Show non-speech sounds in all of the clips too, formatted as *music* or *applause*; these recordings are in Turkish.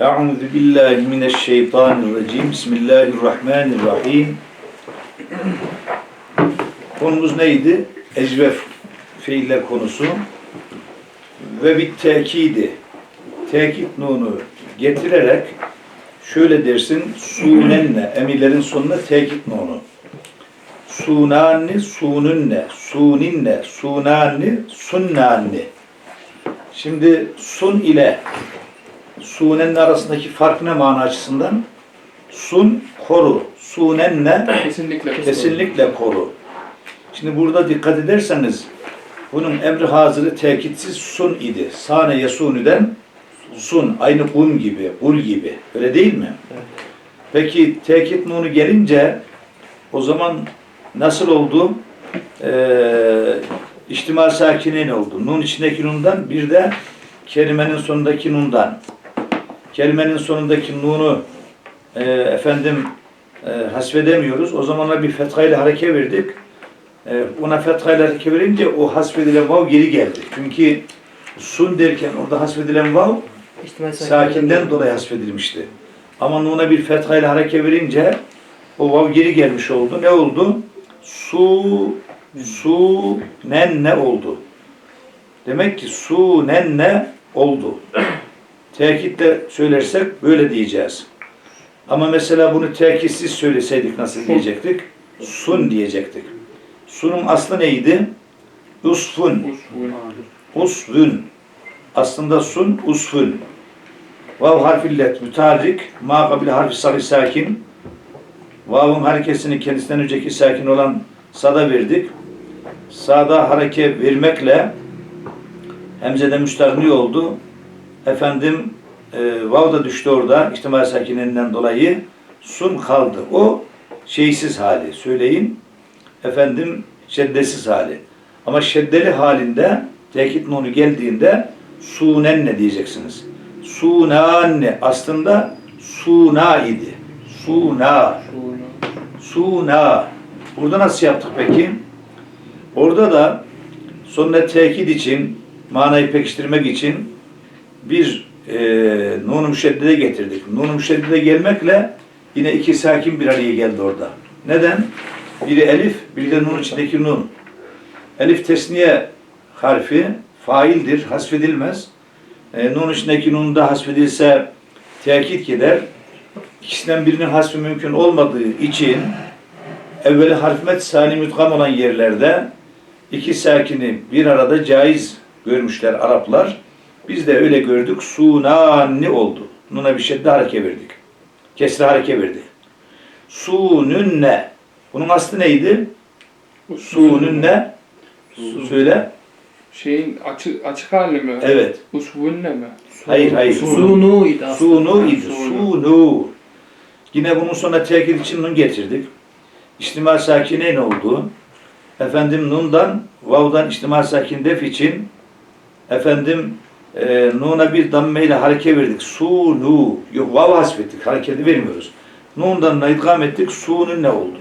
Euzu billahi mineşşeytanirracim. Bismillahirrahmanirrahim. Konumuz neydi? Ecvef fiiller konusu. Ve bir tekidi. Tekit nunu getirerek şöyle dersin. Sunenne. Emirlerin sonuna tekit nunu. Sunanni, sununne, suninne, sunanni, sunnanni. Şimdi sun ile sunenin arasındaki fark ne mana açısından? Sun koru, sunenne Kesinlikle. kesinlikle koru. Şimdi burada dikkat ederseniz bunun emri hazırı tekitsiz sun idi. Sane yesunüden sun, aynı kum gibi, ul gibi. Öyle değil mi? Peki tekit nunu gelince o zaman nasıl oldu? Ee, İçtima sakine ne oldu? Nun içindeki nundan bir de kelimenin sonundaki nundan. Kelimenin sonundaki nunu e, efendim e, hasfedemiyoruz. O zamanlar bir fethayla hareke verdik. E, ona fethayla hareke verince o hasfedilen vav geri geldi. Çünkü sun derken orada hasfedilen vav sakinden dolayı hasfedilmişti. Ama nuna bir fethayla hareke verince o vav geri gelmiş oldu. Ne oldu? Su su nenne oldu. Demek ki su nenne oldu. Tekitle söylersek böyle diyeceğiz. Ama mesela bunu tekitsiz söyleseydik nasıl diyecektik? Sun diyecektik. Sunun aslı neydi? Usfun. Usfun. Aslında sun usfun. Vav harfillet mütarrik. Ma kabil harfi sarı sakin. Vav'ın harekesini kendisinden önceki sakin olan sada verdik. Sağda hareke vermekle hemzede müstahni oldu. Efendim e, vav da düştü orada ihtimal sakininden dolayı sun kaldı. O şeysiz hali söyleyin. Efendim şeddesiz hali. Ama şeddeli halinde tekit nunu geldiğinde sunenne diyeceksiniz. Sunanne aslında suna idi. Suna. Suna. Burada nasıl yaptık peki? Orada da sonuna tekit için, manayı pekiştirmek için bir e, nun-u müşeddide getirdik. Nun-u müşeddide gelmekle yine iki sakin bir araya geldi orada. Neden? Biri elif, biri de nun içindeki nun. Elif tesniye harfi faildir, hasfedilmez. E, nun içindeki nun da hasfedilse tekit gider. İkisinden birinin hasfi mümkün olmadığı için evveli harfmet sani mütkam olan yerlerde iki sakini bir arada caiz görmüşler Araplar. Biz de öyle gördük. Sunanni oldu. Nuna bir şedde hareke verdik. Kesre hareke verdik. Sunünne. Bunun aslı neydi? Sunünne. Söyle. Şeyin açık açık hali mi? Evet. Usvunne mi? Hayır hayır. Sunu idi aslında. Sunu idi. Sunu. Sunu. Yine bunun sonra tekil için nun getirdik. İçtima sakine ne oldu? Efendim nundan, vav'dan içtima sakin def için efendim e, nuna bir damme ile hareke verdik. Sunu. Yok vav hasbettik. Hareketi vermiyoruz. Nundan da idgam ettik. Sunun ne oldu?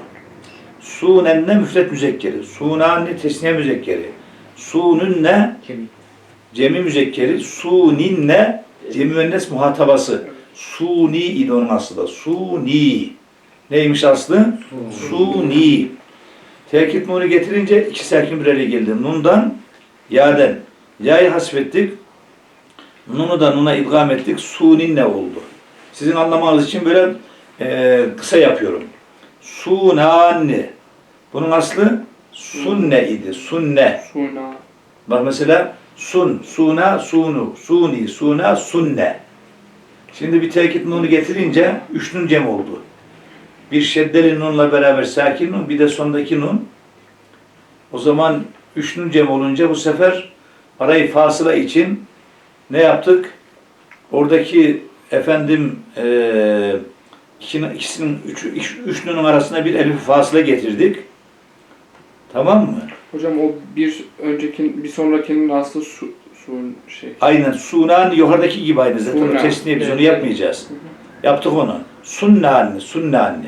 Sunenne müfret müzekkeri. Sunanni tesniye müzekkeri. Sununne Kemik. cemi müzekkeri. Suninne cemi müennes muhatabası. Suni idi onun aslı da. Suni. Neymiş aslı? Suni. Tekit nunu getirince iki sakin bir araya geldi. Nundan, yaden. Ya'yı hasfettik. Nunu da nuna idgam ettik. Sunin ne oldu? Sizin anlamanız için böyle e, kısa yapıyorum. Sunanni. Bunun aslı sunne idi. Sunne. Suna. Bak mesela sun, suna, sunu, suni, suna, sunne. Şimdi bir tekit nunu getirince üç nun cem oldu. Bir şeddeli nunla beraber sakin nun, bir de sondaki nun. O zaman üç nun cem olunca bu sefer arayı fasıla için ne yaptık? Oradaki efendim eee ikinin, ikisinin üç, üç, üç nunun arasına bir elif fasıla getirdik. Tamam mı? Hocam o bir öncekin bir sonrakinin aslı su, sun şey. Aynen sunan yukarıdaki gibi aynı zaten o Sunan. tesniye biz Evet, onu yapmayacağız. Yaptık onu. Sunnanni, sunnanni.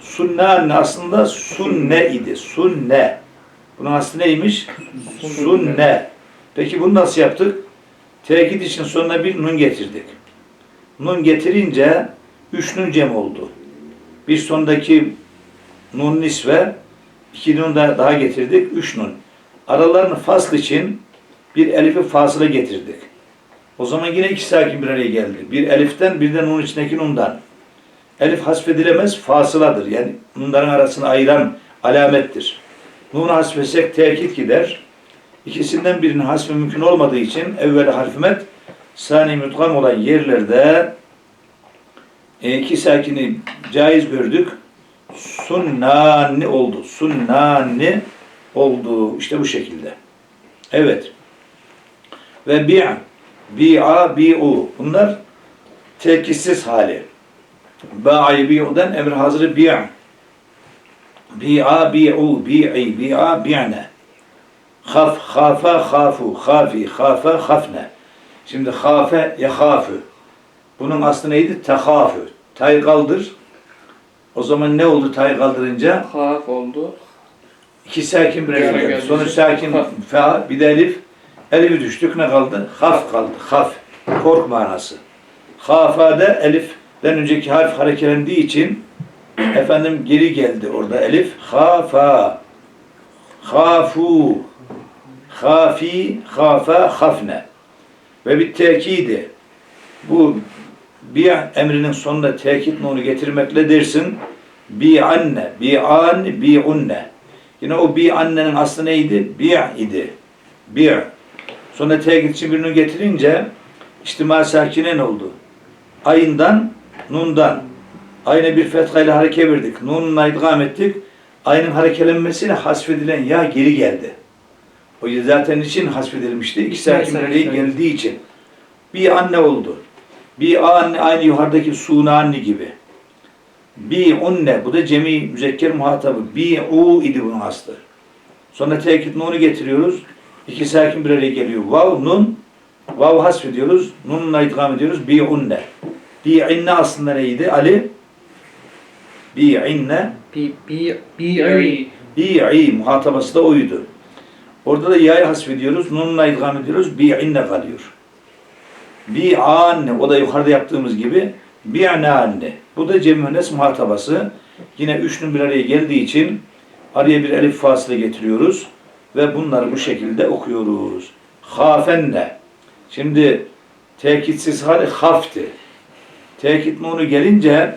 Sunnanni aslında sunne idi. Sunne. Bunun aslı neymiş? Sunne. Peki bunu nasıl yaptık? Tekit için sonuna bir nun getirdik. nun getirince üç nun cem oldu. Bir sondaki nun nisve iki nun da daha getirdik. Üç nun. Aralarını fasl için bir elifi fasıla getirdik. O zaman yine iki sakin bir araya geldi. Bir eliften bir de nun içindeki nundan. Elif hasfedilemez fasıladır. Yani nunların arasını ayıran alamettir. Nunu hasfetsek tekit gider. İkisinden birinin hasfi mümkün olmadığı için evveli harfimet sani mutgam olan yerlerde e, iki sakini caiz gördük. Sunnani oldu. Sunnani oldu. İşte bu şekilde. Evet. Ve bi'a, bi'a, bi'u. Bunlar tekissiz hali. Ba''i bi'u'dan emir hazırı bi'a. Bi'a, bi'u, bi'i, bi'a, bi'ne. Haf, hafa, hafu, hafi, hafa, hafne. Şimdi hafe, yahafü. Bunun aslı neydi? Tehafü. Tay kaldır. O zaman ne oldu tay kaldırınca? Haf oldu. İki sakin geldi. Sonra sakin fa, bir de elif. Elifi düştük ne kaldı? Haf kaldı. Haf. Kork manası. Hafa'da elifden önceki harf hareketlendiği için efendim geri geldi orada elif. Hafa. Hafu. Hafi. Hafa. Hafne. Ve bir tekidi. Bu bir emrinin sonunda tekit nunu getirmekle dersin. Bi anne, bi an, bi unne. Yine o bi annenin aslı neydi? Bi idi. Bi. Sonra tekit için bir nun getirince içtima sakinen oldu. Ayından, nundan. Ayna bir fethayla hareket verdik. Nunla idgam ettik. Ayının harekelenmesiyle hasfedilen ya geri geldi. O zaten için hasfedilmişti. İki sakin Mesela, birliği evet. geldiği için. Bir anne oldu. Bir anne aynı yukarıdaki suna anne gibi. Bi unne bu da cemi müzekker muhatabı. Bi u idi bunun aslı. Sonra tekit nunu getiriyoruz. İki sakin bir araya geliyor. Vav nun vav hasfediyoruz. Nunla idgam ediyoruz. Bi unne. Bi inne aslında neydi? Ali bi inne Bi bi bi'i bi'i muhatabası da oydu. Orada da ya'yı hasfediyoruz. Nunla idgam ediyoruz. Bi'inne kalıyor. Bi'anne o da yukarıda yaptığımız gibi bi'nanne. Bu da cem müennes muhatabası. Yine üç nun bir araya geldiği için araya bir elif fasıla getiriyoruz ve bunları bu şekilde okuyoruz. Hafenne. Şimdi tekitsiz hali hafti. Tekit nunu gelince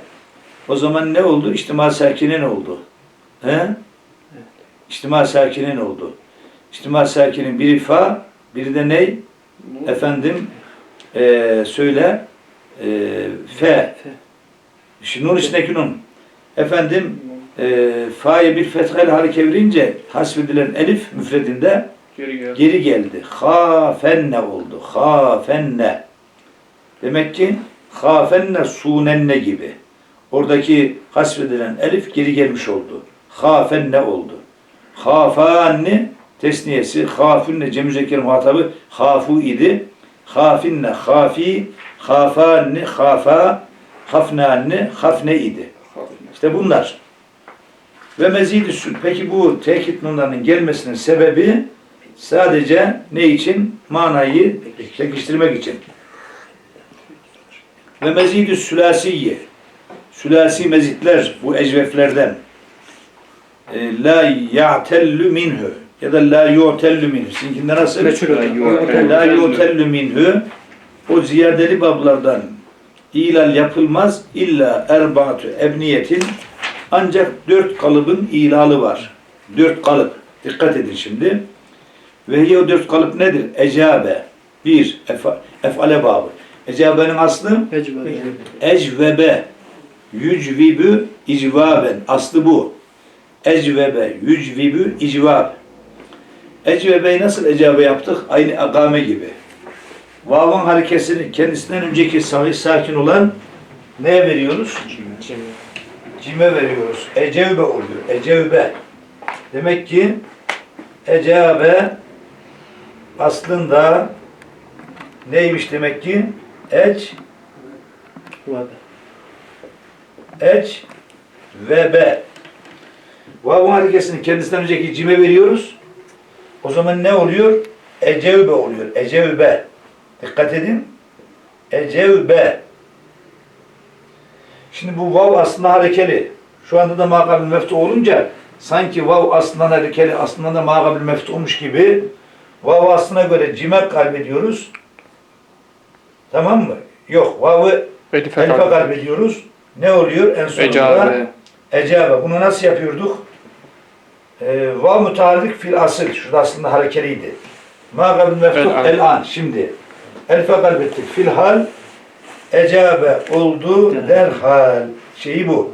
o zaman ne oldu? İçtima sakinen oldu. He? İçtima sakinin oldu. İçtima sakinin biri fa, biri de ney? Efendim eee söyle eee fe. Şimdi nun içindeki nun. Efendim eee fa'ya bir fethayla hareket verince hasfedilen elif müfredinde Geri geldi. geri geldi. Hafenne oldu. Hafenne. Demek ki hafenne sunenne gibi. Oradaki hasfedilen elif geri gelmiş oldu. Hafenne oldu. Hafanni tesniyesi hafünne cem müzekker muhatabı hafu idi. Hafinne hafi hafanni hafa hafnanni hafne idi. İşte bunlar. Ve mezidü sül. Peki bu tekit nunlarının gelmesinin sebebi sadece ne için? Manayı pekiştirmek için. Ve mezidü sülasiye. Sülasi mezitler bu ecveflerden. E, la ya'tellü minhu ya da la yu'tellü minhu. Sizinkinde nasıl? La yu'tellü minhu. O ziyadeli bablardan ilal yapılmaz illa erbaatü ebniyetin ancak dört kalıbın ilalı var. Dört kalıp. Dikkat edin şimdi. Ve o dört kalıp nedir? Ecabe. Bir, efa, efale babı. Ecabenin aslı Ecbe. ecvebe. Yücvibü icvaben. Aslı bu. Ecvebe. Yücvibü icvab. Ecvebe'yi nasıl ecabe yaptık? Aynı agame gibi. Vav'ın harekesini kendisinden önceki sahih sakin olan neye veriyoruz? Cime veriyoruz. Ecevbe oluyor. Ecevbe. Demek ki ecabe aslında neymiş demek ki? Ec, ec ve be. Vav harekesini kendisinden önceki cime veriyoruz. O zaman ne oluyor? Ecevbe oluyor. Ecevbe. Dikkat edin. Ecevbe. Şimdi bu vav aslında harekeli. Şu anda da makabil meftu olunca sanki vav aslında harekeli, aslında da makabil meftu olmuş gibi vav aslına göre cime kaybediyoruz. Tamam mı? Yok, vav'ı Elife kaybediyoruz. Ne oluyor en sonunda? Ecabe. Ecabe. Bunu nasıl yapıyorduk? Ee, vav müteharrik fil asıl. Şurada aslında harekeliydi. Ma kabil meftuh El an. el. Şimdi. Elfe kalbettik. Fil hal. Ecabe oldu derhal. Şeyi bu.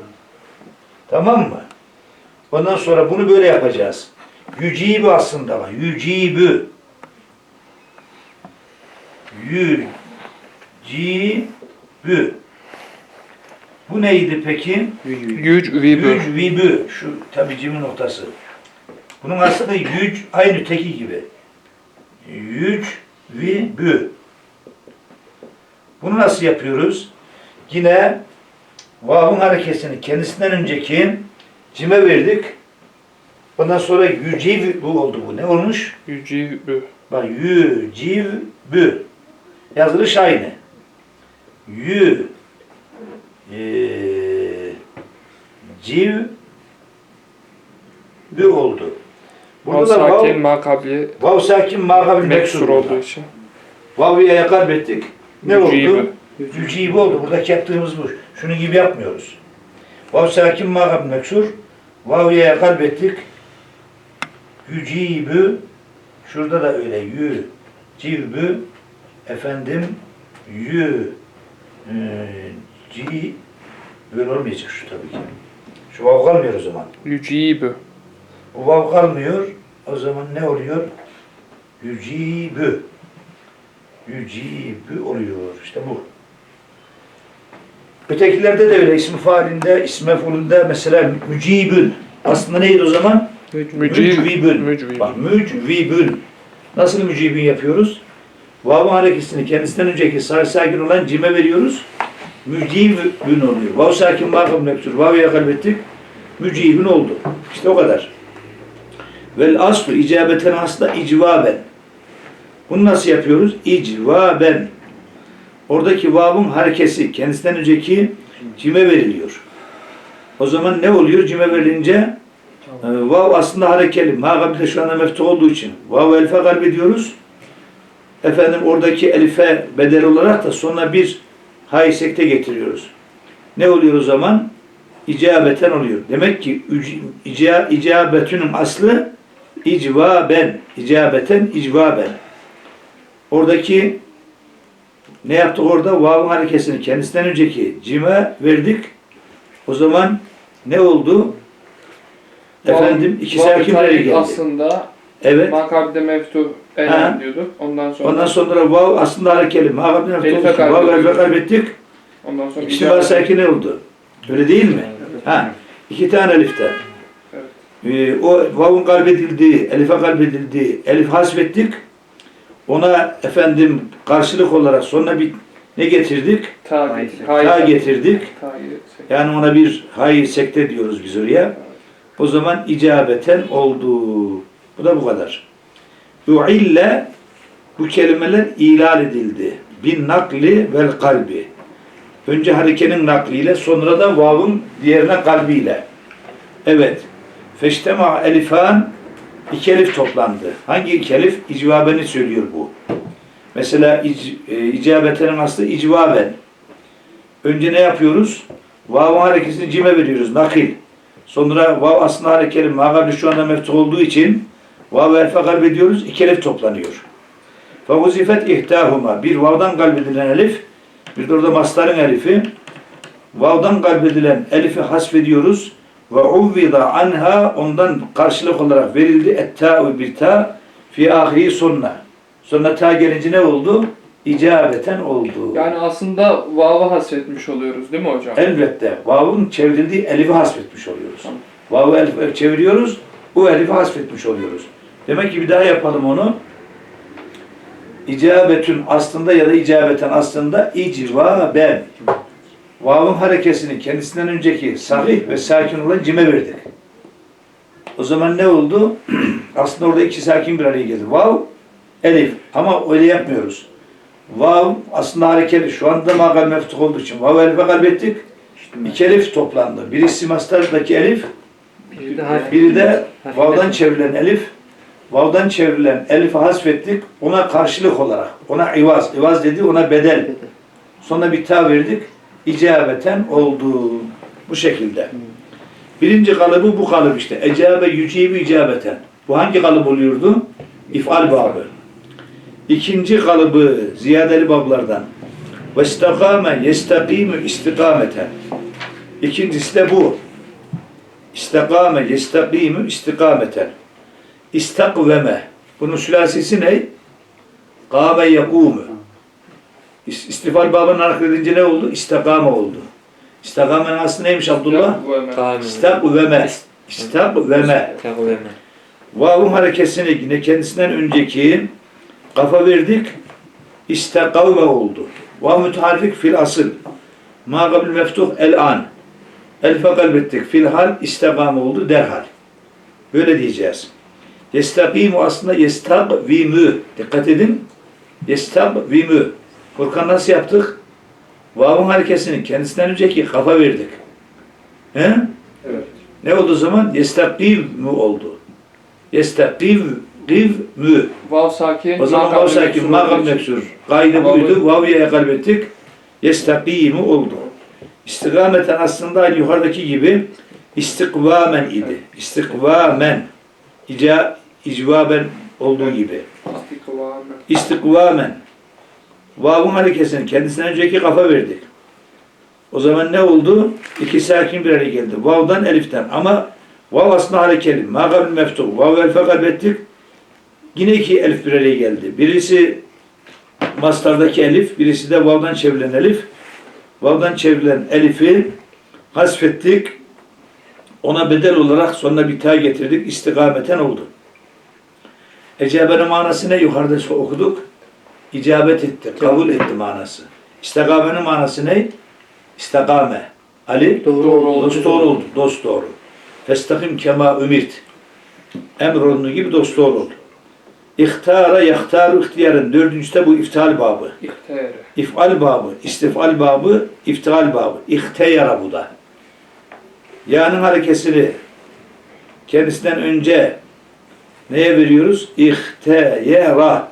Tamam mı? Ondan sonra bunu böyle yapacağız. Yücibü aslında var. Yücibü. Yücibü. Bu neydi peki? Güc vibü. Yüc vibü. Şu tabi cimin noktası. Bunun aslında yüc aynı teki gibi. Yüc vibü. Bunu nasıl yapıyoruz? Yine vav'ın harekesini kendisinden önceki cime verdik. Ondan sonra yüciv bu oldu bu. Ne olmuş? Yücibü. Bak yücivbü. Yazılış aynı. Yü eee civ bü oldu. Burada da vav, Sakin makabli vav sakin makabil meksur olduğu oldu. için. Vav'ya yakar ettik. Ne Yücibü. oldu? Yücibi oldu. Buradaki yaptığımız bu. Şunu gibi yapmıyoruz. Vav sakin makabil meksur. Vav'ya yakar ettik. Yücibü. Şurada da öyle. Yü. Civbü. Efendim. Yü. E, ci. Böyle olmayacak şu tabii ki. Şu vav kalmıyor o zaman. Yücibü. Bu vav kalmıyor. O zaman ne oluyor? Yücibü. Yücibü oluyor. İşte bu. Ötekilerde de öyle. İsmi faalinde, ismi mef'ulünde mesela mücibün. Aslında neydi o zaman? Mücvibün. Mücvibün. Bak mücvibün. Nasıl mücibün yapıyoruz? Vav'ın harekesini kendisinden önceki sarı sakin olan cime veriyoruz. Mücibün oluyor. Vav sakin makam mektur. Vav'ya kalbettik. Mücibün oldu. İşte o kadar. Vel aslu icabeten asla icvaben. Bunu nasıl yapıyoruz? İcvaben. Oradaki vav'ın harekesi kendisinden önceki cime veriliyor. O zaman ne oluyor? Cime verilince ee, Vav aslında harekeli. Mağabi de şu anda meftuh olduğu için. Vav elife kalp ediyoruz. Efendim oradaki elife bedel olarak da sonra bir hay sekte getiriyoruz. Ne oluyor o zaman? İcabeten oluyor. Demek ki ica, icabetünün aslı icvaben. İcabeten icvaben. Oradaki ne yaptık orada? Vav'ın harekesini kendisinden önceki cime verdik. O zaman ne oldu? Efendim iki vav- geldi. Aslında Evet. makabide meftuh Ha. elen diyorduk. Ondan sonra Ondan sonra vav aslında harekeli. Mağabine Elife vav elife kaybettik. ondan sonra İkisi var sakin ne oldu? Öyle değil mi? Ha. iki tane elifte. Ee, o vavun kalbedildiği, elife kalbedildiği, elif hasbettik. Ona efendim karşılık olarak sonra bir ne getirdik? Ta Hay- getir. Ta getirdik. Ta. Yani ona bir hay sekte diyoruz biz oraya. O zaman icabeten oldu. Bu da bu kadar. Uille bu kelimeler ilal edildi. Bin nakli vel kalbi. Önce harekenin nakliyle sonra da vavın diğerine kalbiyle. Evet. Feştema elifan iki elif toplandı. Hangi iki elif? İcvabeni söylüyor bu. Mesela ic, e, icabetenin aslı icvaben. Önce ne yapıyoruz? Vav'ın harekesini cime veriyoruz. Nakil. Sonra vav aslında harekeli magabli şu anda meftuh olduğu için vav elfe kalbediyoruz. İki elif toplanıyor. Faguzifet ihtahuma. Bir vav'dan kalbedilen elif. Bir de orada masların elifi. Vav'dan kalbedilen elifi hasfediyoruz. Ve uvvida anha ondan karşılık olarak verildi. Etta'u bir ta fi ahiri sonuna. Sonra ta gelince ne oldu? İcabeten oldu. Yani aslında vava hasretmiş oluyoruz değil mi hocam? Elbette vav'ın çevrildiği elifi hasfetmiş oluyoruz. Tamam. Vav'ı elif çeviriyoruz, o elifi hasfetmiş oluyoruz. Demek ki bir daha yapalım onu. İcabetün aslında ya da icabeten aslında icvaben. Vav'ın harekesini kendisinden önceki sahih ve sakin olan cime verdik. O zaman ne oldu? *clears throat* aslında orada iki sakin bir araya geldi. Vav, elif. Ama öyle yapmıyoruz. Vav aslında harekeli. Şu anda makal meftuh olduğu için vav elife kalbettik. İki elif toplandı. Birisi mastardaki elif, Biri de biri de vav'dan çevrilen elif. Vav'dan çevrilen elifi hasfettik. Ona karşılık olarak. Ona ivaz. İvaz dedi ona bedel. Sonra bir ta verdik. İcabeten oldu. Bu şekilde. Birinci kalıbı bu kalıp işte. Ecabe yücibi icabeten. Bu hangi kalıp oluyordu? İf'al babı. İkinci kalıbı ziyadeli bablardan. Ve istakame yestakimü istikameten. İkincisi de bu. İstakame yestakimü istikameten. İstakveme. Bunun sülasisi ne? Kâme yekûmü. İs- İstifal babını hareket edince ne oldu? İstakame oldu. İstakamenin aslı neymiş Abdullah? Tamam. İstakveme. İstakveme. Vav'un harekesini yine kendisinden önceki kafa verdik. İstakavve oldu. Vav müteharrik fil asıl. Ma kabil meftuh el an. Elfe kalbettik. Fil hal istakame oldu derhal. Böyle diyeceğiz. Yestakimu aslında yestakvimü. Dikkat edin. Yestakvimü. Furkan nasıl yaptık? Vav'un harekesini kendisinden önceki kafa verdik. He? Evet. Ne oldu o zaman? Yestakivmü oldu. Yestakivmü. Vav sakin. O zaman vav sakin, makam meksur. Kaide buydu. Vav'ya kalbettik. Yestakimü oldu. İstikameten aslında yukarıdaki gibi istikvamen idi. İstikvamen. İca, icvaben olduğu gibi. İstikvame. İstikvamen. Vav'un harekesini kendisinden önceki kafa verdik. O zaman ne oldu? İki sakin bir araya geldi. Vav'dan eliften ama vav aslında harekeli. Makabil meftuh. Vav elfe kalbettik. Yine iki elif bir araya geldi. Birisi mastardaki elif, birisi de vav'dan çevrilen elif. Vav'dan çevrilen elifi hasfettik. Ona bedel olarak sonuna bir ta getirdik. İstikameten oldu. Ecabenin manası ne? Yukarıda okuduk. İcabet etti, kabul etti manası. İstikamenin manası ne? İstikame. Ali, Doğru Doğru oldu. dost doğru oldu, dost doğru. Festakim kema ümirt. Emrolunduğu gibi dost doğru oldu. İhtara yahtaru ihtiyarın. Dördüncüsü de bu iftal babı. İhtiyare. İfal babı, istifal babı, iftial babı. İhteyara bu da. Ya'nın harekesini kendisinden önce neye veriyoruz? İhteyara.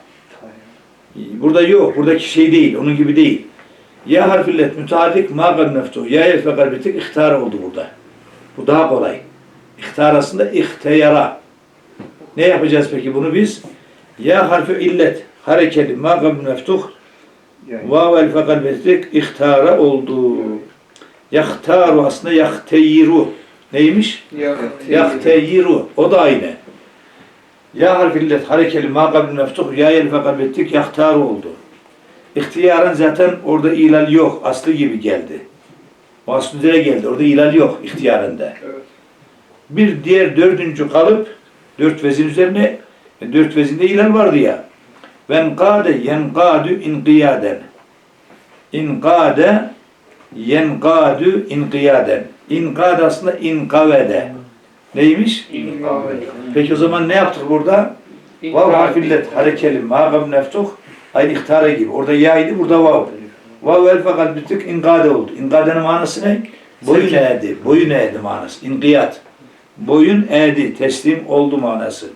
Burada yok. Buradaki şey değil. Onun gibi değil. Ya harfillet müteharrik ma gal meftuh. Ya elfe kalbitik ihtar oldu burada. Bu daha kolay. İhtar aslında ihteyara. Ne yapacağız peki bunu biz? Ya harfi illet. Harekeli ma gal meftuh. Vav elfe kalbettik ihtara oldu. Yahtaru aslında yahteyiru. Neymiş? Yahteyiru. O da aynı. Ya harfillet harekeli ma kabil meftuh ya elfe kalbettik yahtaru oldu. İhtiyarın zaten orada ilal yok. Aslı gibi geldi. O aslı üzere geldi. Orada ilal yok ihtiyarında. Evet. Bir diğer dördüncü kalıp dört vezin üzerine dört vezinde ilal vardı ya. Ven kâde yenkâdü inqiyaden. İnkâde yenkâdü inqiyaden. İnkâde aslında inkavede. Neymiş? Peki o zaman ne yaptık burada? Vav harfillet harekeli mâgam neftuh aynı ihtara gibi. Orada yaydı, burada vav. Vav el fakat bir tık inkade oldu. İnkadenin manası ne? Boyun eğdi. Boyun eğdi manası. İnkiyat. Boyun eğdi. Teslim oldu manası.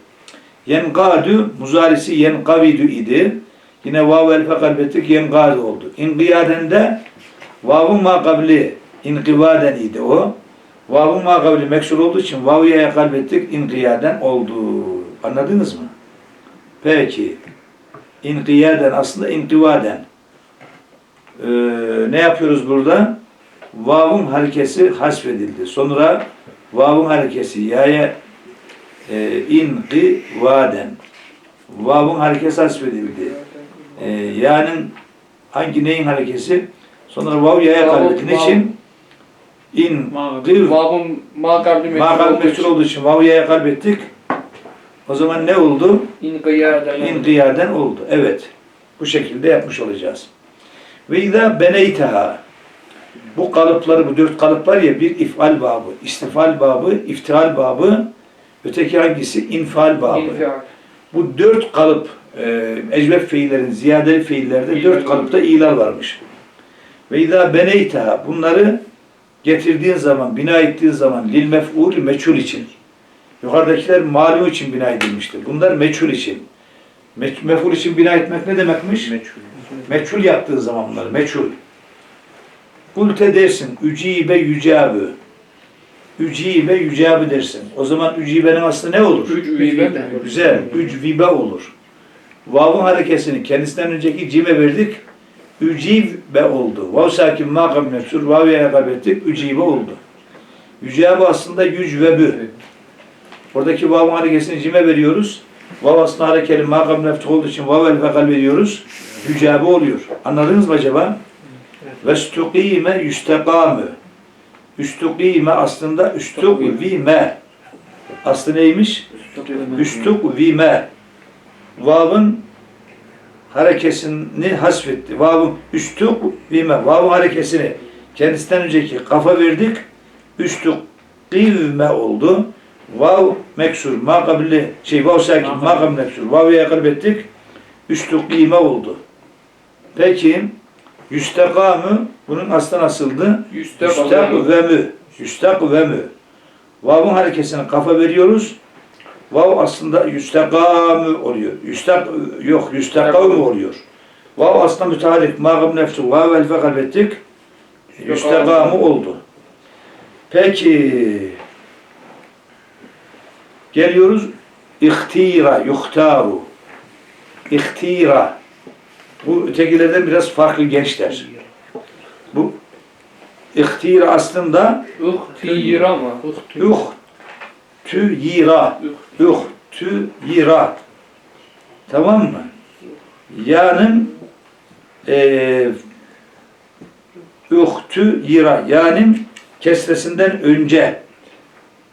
Yenkadü muzarisi yenkavidü idi. Yine vav el fakat bir tık yenkade oldu. İnkiyaden de vavun makabli inkivaden idi o. Vavun makabli meksur olduğu için vavyaya kalbettik inkiyaden oldu. Anladınız mı? Peki. İnkiyaden aslında inkivaden. Ee, ne yapıyoruz burada? Vav'un harekesi hasfedildi. Sonra vav'un harekesi yaya e, inkivaden. Vav'un harekesi hasfedildi. Ee, ya'nın hangi neyin harekesi? Sonra vav yaya kalbettiğin için in Vav'un makabli meksur Makal olduğu meşhur için. olduğu için vav'ya kalbettik. O zaman ne oldu? İnkiyaden. İnkiyaden oldu. Evet. Bu şekilde yapmış olacağız. Ve izâ beneyteha. Bu kalıpları, bu dört kalıp var ya, bir ifal babı, istifal babı, iftial babı, öteki hangisi? İnfal babı. İnfial. Bu dört kalıp, e, ecvef fiillerin, ziyadeli fiillerde dört kalıpta ilal varmış. Ve izâ beneyteha. Bunları getirdiğin zaman, bina ettiğin zaman lil mef'ul meçhul için. Yukarıdakiler malum için bina edilmiştir. Bunlar meçhul için. Me- mef'ul için bina etmek ne demekmiş? Meçhul. Meçhul yaptığın zaman bunlar, meçhul. Kulte dersin, ücibe yücabı. Ücibe yücabı dersin. O zaman ücibenin aslı ne olur? Üç üyibe. Güzel, ücvibe olur. Vav'ın harekesini kendisinden önceki cime verdik. Ücibe oldu. Vav sakin makam nefsur, vav'ya kaybettik, ücibe oldu. Yücabe aslında yücvebü. Oradaki vav'ın harekesini cime veriyoruz. Vav aslında harekeli makam nefsur olduğu için vav el fekal veriyoruz. Yücabe oluyor. Anladınız mı acaba? Ve stukime yüstekamü. Üstukime aslında üstukvime. Aslı neymiş? Üstuk vime. Vav'ın harekesini hasfetti. Vav'ın üstuk vime. Vav'ın harekesini kendisinden önceki kafa verdik. Üstuk kivme oldu. Vav meksur, makabili, şey vav sakin, makam meksur. Vav'ı yakalp ettik. Üstuk vime oldu. Peki, yüstekamı bunun aslı nasıldı? Yüzde Yüstak ve mü. Yüstak ve mü. Vav'ın harekesine kafa veriyoruz. Vav aslında yüstekamü oluyor. Yüstak yok, yüstakavü oluyor. Vav aslında müteharik. Mağab nefsu. Vav el fekal ettik. Yüstekamü oldu. Peki. Geliyoruz. İhtira, yuhtaru. İhtira. Bu ötekilerden biraz farklı gençler. Bu ihtira aslında Ihtira mı? yuh tü yira yuh tü yira tamam mı? Ya'nın eee yuhtü yira ya'nın kesresinden önce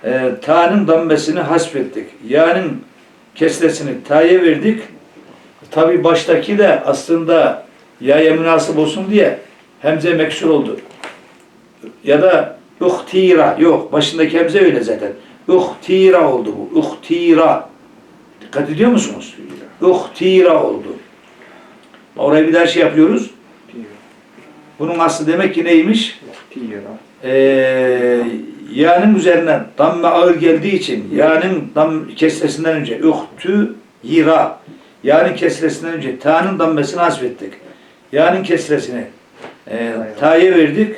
eee ta'nın dammesini hasfettik. Ya'nın kesresini ta'ya verdik. Tabi baştaki de aslında ya'ya münasip olsun diye hemze meksur oldu. Ya da uhtira yok. Başındaki hemze öyle zaten. Uhtira oldu bu. Uhtira. Dikkat ediyor musunuz? Uhtira oldu. Oraya bir daha şey yapıyoruz. Bunun aslı demek ki neymiş? Ee, ya'nın üzerinden damme ağır geldiği için ya'nın dam kesresinden önce uhtü yira ya'nın kesresinden önce ta'nın dammesini hasfettik. Ya'nın kesresini e, ta'ya verdik.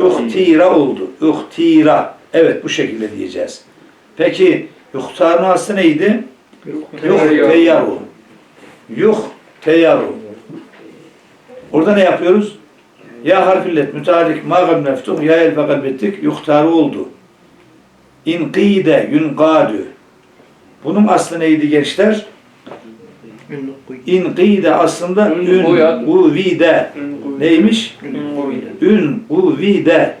Uhtira oldu. Uhtira. Evet bu şekilde diyeceğiz. Peki yuhtarın aslı neydi? Yuh teyyaru. Yuh teyyaru. Orada ne yapıyoruz? Ya harfillet müteharik mağab meftuh ya el fekal bettik yuhtarı oldu. İnkide yunkadü. Bunun aslı neydi gençler? İnkide aslında Ün uvide. Neymiş? Ün uvide.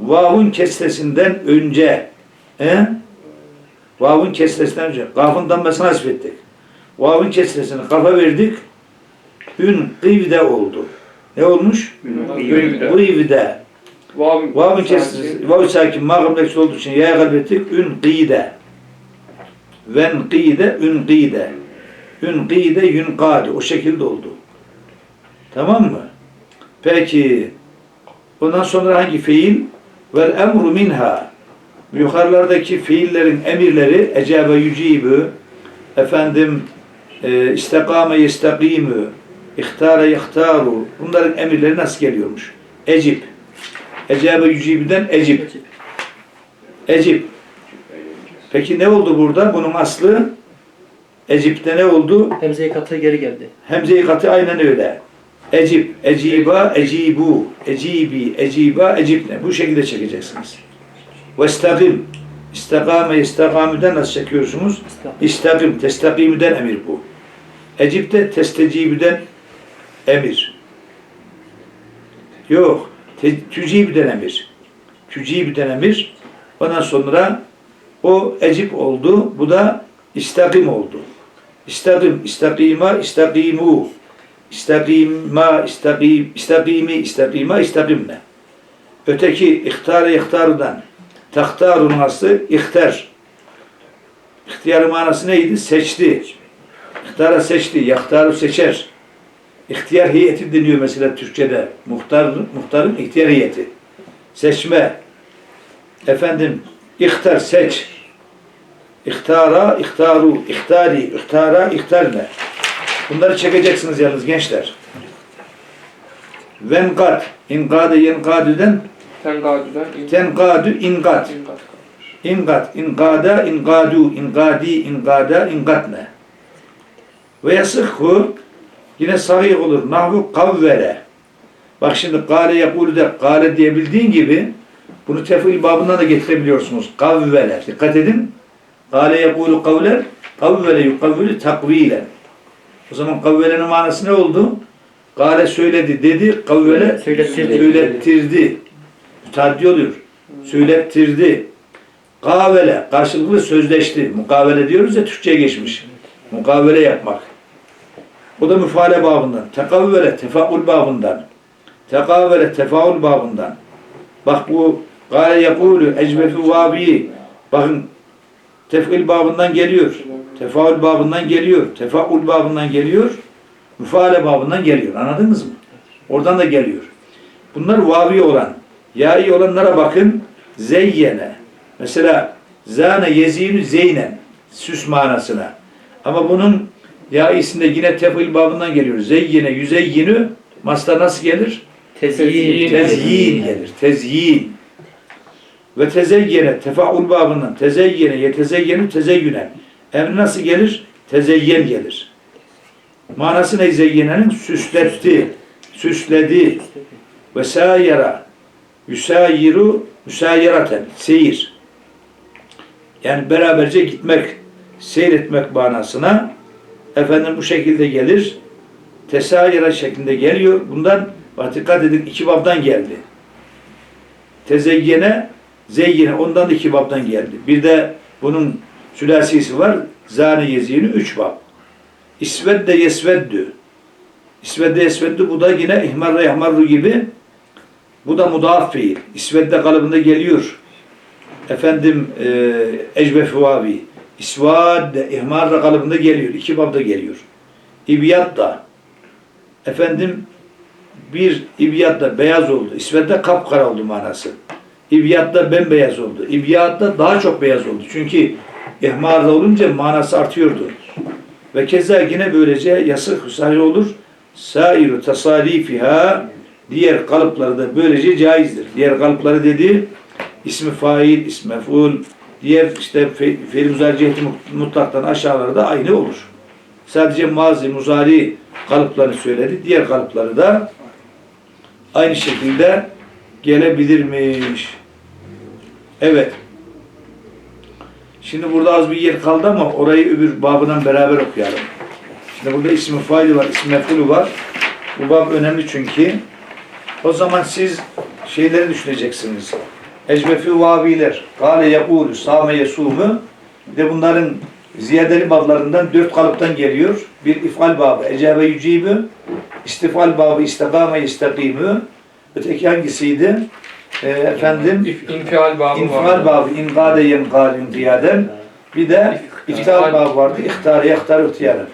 Vav'un kesresinden önce. He? Vav'un kesresinden önce. Kafın dammesini hasbettik. Vav'un kesresini kafa verdik. Ün kıyvde oldu. Ne olmuş? Kıyvde. Kıyvde. Vav Vav'un kesresi, vav sakin, mağam nefsi olduğu için yaya kalbettik. Ün kıyde. Ven kıyde, ün kıyde. Ün kıyde, yün kâde. O şekilde oldu. Tamam mı? Peki. Ondan sonra hangi fiil? Vel emru minha. Yukarılardaki fiillerin emirleri ecabe yücibü, efendim e, istekame yestekimü, ihtara yehtaru. Bunların emirleri nasıl geliyormuş? Ecip. Ecabe yücibüden ecip. Ecip. Peki ne oldu burada? Bunun aslı Ecip'te ne oldu? Hemze-i katı geri geldi. Hemze-i katı aynen öyle. Ecip, eciba, ecibu, ecibi, eciba, ecibne. Bu şekilde çekeceksiniz. Ve istagim. İstakame, istakamüden nasıl çekiyorsunuz? İstagim, testakimüden emir bu. Ecip de testecibüden emir. Yok. Te, tücibüden emir. Tücibüden emir. Ondan sonra o ecip oldu. Bu da istagim oldu. İstagim, istakima, istakimu. İstakima, istakim, istakimi, istakima, istakimne. Öteki ihtare ihtardan. Tahtarun aslı ihtar. İhtiyarın manası neydi? Seçti. İhtara seçti. Yahtarı seçer. İhtiyar heyeti deniyor mesela Türkçe'de. Muhtar, muhtarın ihtiyar heyeti. seçme. Efendim, ihtar, seç. İhtara, ihtaru, ihtari, ihtara, ihtarne. Bunları çekeceksiniz yalnız gençler. Venkat, ingade yenkadüden Tengadü'den in- tenkadü ingat. ingat. İngat, ingada, ingadu, ingadi, ingada, ingatne. Ve yasıhhu yine sahih olur. Nahvu kavvere. Bak şimdi gale yapulu de gale diyebildiğin gibi bunu tefil babından da getirebiliyorsunuz. Kavvele. Dikkat edin. Gale yapulu kavler kavvele yukavvülü takvilen. O zaman kavvelenin manası ne oldu? Gale söyledi dedi, kavvele Söylettirdi. söylettirdi. Müteaddi oluyor. Söylettirdi. Kavele, karşılıklı sözleşti. Mukavele diyoruz ya Türkçe'ye geçmiş. Mukavele yapmak. O da müfale babından. Tekavvele, tefaul babından. Tekavvele, tefaul babından. Bak bu gale yapulu, ecbefi vabi. Bakın tefil babından geliyor. Tefaul babından geliyor. Tefaul babından geliyor. Müfale babından geliyor. Anladınız mı? Oradan da geliyor. Bunlar vavi olan, yai olanlara bakın. Zeyyene. Mesela zane yezinu zeynen. Süs manasına. Ama bunun yaisinde yine tefil babından geliyor. Zeyyene, yüzeyyinü. Mastar nasıl gelir? Tezyin. Tezyin gelir. Tezyin. Ve tezeyyene, tefaul babından. Tezeyyene, yetezeyyenu, tezeyyünen. Emri nasıl gelir? Tezeyyen gelir. Manası ne zeyyenenin? Süsletti, süsledi. Ve sayera, yusayiru, müsayiraten, seyir. Yani beraberce gitmek, seyretmek manasına efendim bu şekilde gelir. Tesayira şeklinde geliyor. Bundan dikkat edin iki babdan geldi. Tezeyyene, zeyyene ondan da iki babdan geldi. Bir de bunun sülasisi var. Zane yezini üç bab. İsvedde yesveddü. İsvedde yesveddü bu da yine ihmarra yahmarru gibi. Bu da mudaf fiil. İsvedde kalıbında geliyor. Efendim e, ecbefi vavi. İsvadde ihmarra kalıbında geliyor. İki babda geliyor. İbiyat da efendim bir ibiyat da beyaz oldu. İsvedde kapkara oldu manası. İbiyat da bembeyaz oldu. İbiyat da daha çok beyaz oldu. Çünkü ihmarda olunca manası artıyordu. Ve keza yine böylece yasık sahih olur. Sairu tasarifiha diğer kalıpları da böylece caizdir. Diğer kalıpları dedi ismi fail, ismi mef'ul, diğer işte fe, fiil muzari mutlaktan aşağıları da aynı olur. Sadece mazi, muzari kalıplarını söyledi. Diğer kalıpları da aynı şekilde gelebilirmiş. Evet. Şimdi burada az bir yer kaldı ama orayı öbür babından beraber okuyalım. Şimdi burada ismi faili var, ismi mef'ulü var. Bu bab önemli çünkü. O zaman siz şeyleri düşüneceksiniz. Ecbefi vaviler, gale yapulu, same yesumu. De bunların ziyadeli bablarından dört kalıptan geliyor. Bir ifal babı, ecabe yücibi, istifal babı, istikame istakimü. Öteki hangisiydi? Ee, efendim, İf- İnfial babı İnfial babı, ingade yenkâl inkiyaden. Bir de iftar babı vardı, ihtar, yahtar ihtiyaren.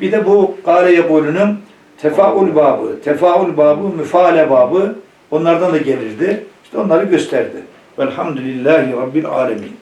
Bir de bu gâle yekulünün tefaul babı, tefaul babı, müfale babı onlardan da gelirdi. İşte onları gösterdi. Velhamdülillahi Rabbil alemin.